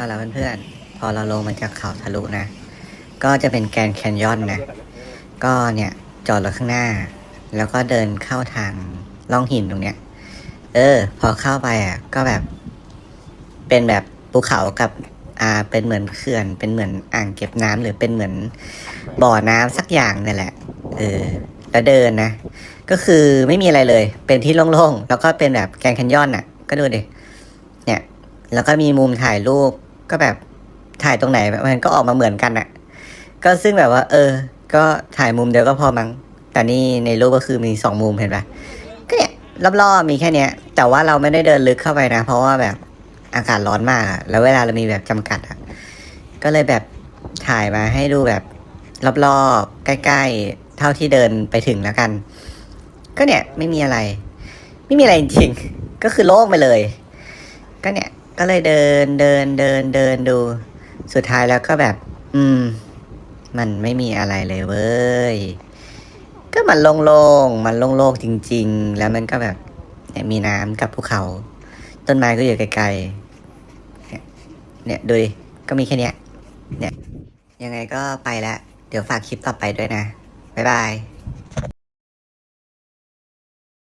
เอาละเพื่อนๆ พอเราลงมาจากเขาทะลุนะ ก็จะเป็นแกนแคนยอนนะ ก็เนี่ยจอดรถข้างหน้า แล้วก็เดินเข้าทางล่องหินตรงเนี้ย เออ พอเข้าไปอะ ก็แบบ เป็นแบบภูเขากับ อ่า เป็นเหมือนเขื่อน เป็นเหมือนอ่างเก็บน้ำหรือเป็นเหมือนบ่อน้ำสักอย่างนี่แหละ เออ แล้วเดินนะ ก็คือไม่มีอะไรเลย เป็นที่โล่งๆ แล้วก็เป็นแบบแกนแคนยอนอะ ก็ดูดิ เนี่ย แล้วก็มีมุมถ่ายรูป ก็แบบถ่ายตรงไหนมันก็ออกมาเหมือนกันอะก็ซึ่งแบบว่า เออ ก็ถ่ายมุมเดียวก็พอมั้งแต่นี่ในรูปก็คือมีสองมุมเห็นปะก็เนี่ยรอบๆมีแค่เนี้ย แต่ว่าเราไม่ได้เดินลึกเข้าไปนะ เพราะว่าแบบอากาศร้อนมากอะแล้วเวลาเรามีแบบจำกัดอะก็เลยแบบถ่ายมาให้ดูแบบรอบๆใกล้ๆ เท่าที่เดินไปถึงแล้วกัน ก็เนี่ยไม่มีอะไร ไม่มีอะไรจริงๆก็คือโล่งไปเลย ก็เนี่ย ก็เลยเดินเดินเดินเดินดู สุดท้ายแล้วก็แบบ อืม มันไม่มีอะไรเลยเว้ย ก็มันโล่งๆ มันโล่งๆจริง ๆ แล้วมันก็แบบเนี่ยมีน้ำกับภูเขา ต้นไม้ก็อยู่ไกลๆเนี่ยเนี่ยดูดิ ก็มีแค่เนี้ย เนี่ย ยังไงก็ไปแล้ว เดี๋ยวฝากคลิปต่อไปด้วยนะ บ๊ายบาย